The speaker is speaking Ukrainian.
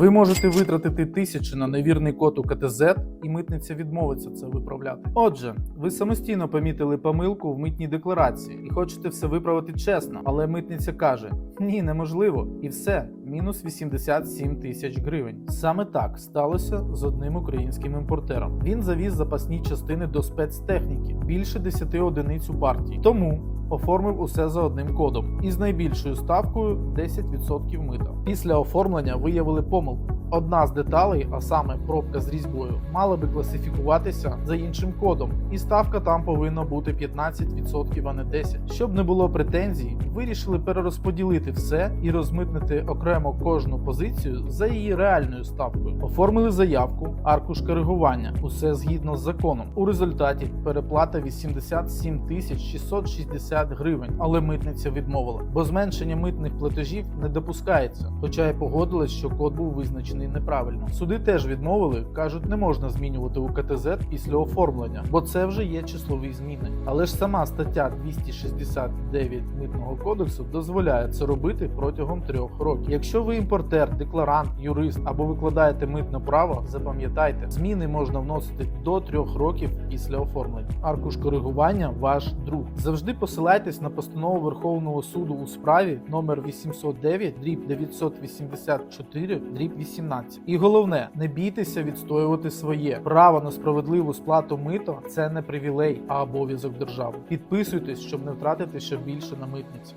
Ви можете витратити тисячі на невірний код у КТЗ, і митниця відмовиться це виправляти. Отже, ви самостійно помітили помилку в митній декларації і хочете все виправити чесно, але митниця каже: ні, неможливо, і все, мінус 87 тисяч гривень. Саме так сталося з одним українським імпортером. Він завіз запасні частини до спецтехніки більше 10 одиниць у партії. Тому оформив усе за одним кодом із найбільшою ставкою 10% мита. Після оформлення виявили помилку. Одна з деталей, а саме пробка з різьбою, мала би класифікуватися за іншим кодом, і ставка там повинна бути 15%, а не 10%. Щоб не було претензій, вирішили перерозподілити все і розмитнити окремо кожну позицію за її реальною ставкою. Оформили заявку, аркуш коригування, усе згідно з законом. У результаті переплата 87 тисяч 660 гривень, але митниця відмовила, бо зменшення митних платежів не допускається, хоча й погодилась, що код був визначений неправильно. Суди теж відмовили, кажуть, не можна змінювати у КТЗ після оформлення, бо це вже є числові зміни. Але ж сама стаття 269 митного кодексу дозволяє це робити протягом трьох років. Якщо ви імпортер, декларант, юрист або викладаєте митне право, запам'ятайте, зміни можна вносити до трьох років після оформлення. Аркуш коригування ваш друг. Завжди посилайтесь на постанову Верховного суду у справі номер 809 дріб 984 дріб 18. І головне, не бійтеся відстоювати своє право на справедливу сплату мито це не привілей, а обов'язок держави. Підписуйтесь, щоб не втратити ще більше на митниці.